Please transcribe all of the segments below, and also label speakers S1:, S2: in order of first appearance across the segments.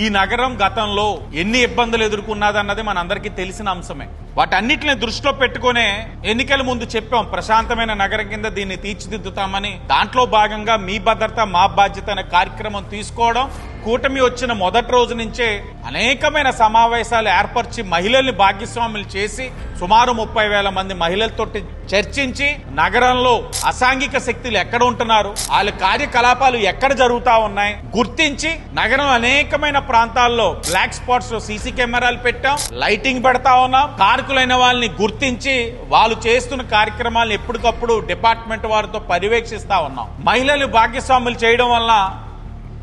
S1: ఈ నగరం గతంలో ఎన్ని ఇబ్బందులు ఎదుర్కొన్నదన్నది మనందరికీ తెలిసిన అంశమే. వాటన్నిటిని దృష్టిలో పెట్టుకునే ఎన్నికల ముందు చెప్పాం ప్రశాంతమైన నగరం కింద దీన్ని తీర్చిదిద్దుతామని. దాంట్లో భాగంగా మీ భద్రత మా బాధ్యత అనే కార్యక్రమం తీసుకోవడం కూటమి వచ్చిన మొదటి రోజు నుంచే అనేకమైన సమావేశాలు ఏర్పరిచి మహిళల్ని భాగ్యస్వాములు చేసి సుమారు ముప్పై వేల మంది మహిళలతో చర్చించి నగరంలో అసాంఘిక శక్తులు ఎక్కడ ఉంటున్నారు వాళ్ళ కార్యకలాపాలు ఎక్కడ జరుగుతా ఉన్నాయి గుర్తించి నగరం అనేకమైన ప్రాంతాల్లో బ్లాక్ స్పాట్స్లో సీసీ కెమెరాలు పెట్టాం లైటింగ్ పెడతా ఉన్నాం. కార్కులైన వాళ్ళని గుర్తించి వాళ్ళు చేస్తున్న కార్యక్రమాలను ఎప్పటికప్పుడు డిపార్ట్మెంట్ వారితో పర్యవేక్షిస్తా ఉన్నాం. మహిళలు భాగ్యస్వాములు చేయడం వల్ల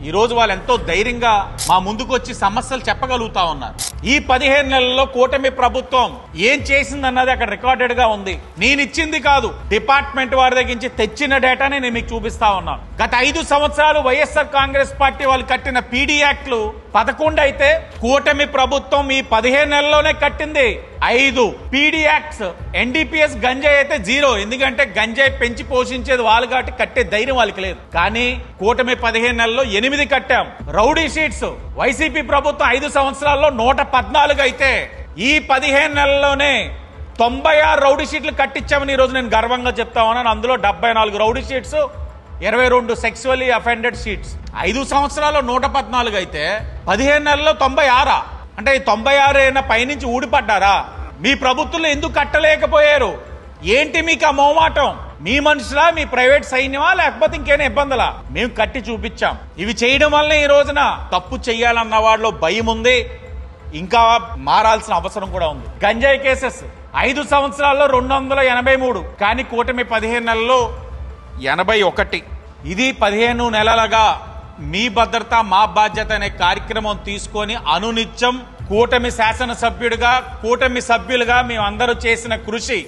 S1: ఈరోజు వాళ్ళు ఎంతో ధైర్యంగా మా ముందుకు వచ్చి సమస్యలు చెప్పగలుగుతా ఉన్నారు. ఈ పదిహేను నెలల్లో కూటమి ప్రభుత్వం ఏం చేసిందన్నది అక్కడ రికార్డెడ్గా ఉంది. నేను ఇచ్చింది కాదు డిపార్ట్మెంట్ వారి దగ్గర నుంచి తెచ్చిన డేటాని నేను మీకు చూపిస్తా ఉన్నాను. గత ఐదు సంవత్సరాలు వైఎస్ఆర్ కాంగ్రెస్ పార్టీ వాళ్ళు కట్టిన పీడీ యాక్ట్లు పదకొండు అయితే కూటమి ప్రభుత్వం ఈ పదిహేను నెలల్లోనే కట్టింది. ఐదు పీడీ యాక్ట్స్ ఎన్డీపీఎస్ గంజాయి అయితే జీరో. ఎందుకంటే గంజాయి పెంచి పోషించేది వాళ్ళు కాబట్టి కట్టే ధైర్యం వాళ్ళకి లేదు. కానీ కూటమి పదిహేను నెలల్లో ఎనిమిది కట్టాం. Rowdy sheets. వైసీపీ ప్రభుత్వం ఐదు సంవత్సరాల్లో నూట పద్నాలుగు అయితే ఈ పదిహేను నెలల్లోనే తొంభై ఆరు రౌడీ షీట్లు కట్టించామని ఈ రోజు నేను గర్వంగా చెప్తా ఉన్నాను. అందులో డెబ్బై నాలుగు రౌడీ షీట్స్ ఇరవై రెండు సెక్సువల్లీ అఫెండెడ్ షీట్స్. ఐదు సంవత్సరాల్లో నూట పద్నాలుగు అయితే పదిహేను నెలల్లో తొంభై ఆరా? అంటే ఈ తొంభై ఆరు అయినా పైనుంచి ఊడిపడ్డారా? మీ ప్రభుత్వం ఎందుకు కట్టలేకపోయారు? ఏంటి మీకు ఆ మోమాటం మీ మనుషులా మీ ప్రైవేట్ సైన్యమా లేకపోతే ఇంకేనా ఇబ్బందులా? మేము కట్టి చూపించాం. ఇవి చేయడం వల్ల ఈ రోజున తప్పు చేయాలన్న వాళ్ళలో భయం ఉంది. ఇంకా మారాల్సిన అవసరం కూడా ఉంది. గంజాయి కేసెస్ ఐదు సంవత్సరాల్లో రెండు వందల ఎనభై మూడు కానీ కూటమి పదిహేను నెలల్లో ఎనభై ఒకటి. ఇది పదిహేను నెలలుగా మీ భద్రత మా బాధ్యత అనే కార్యక్రమం తీసుకొని అనునిత్యం కూటమి శాసనసభ్యుడిగా కూటమి సభ్యులుగా మేమందరూ చేసిన కృషి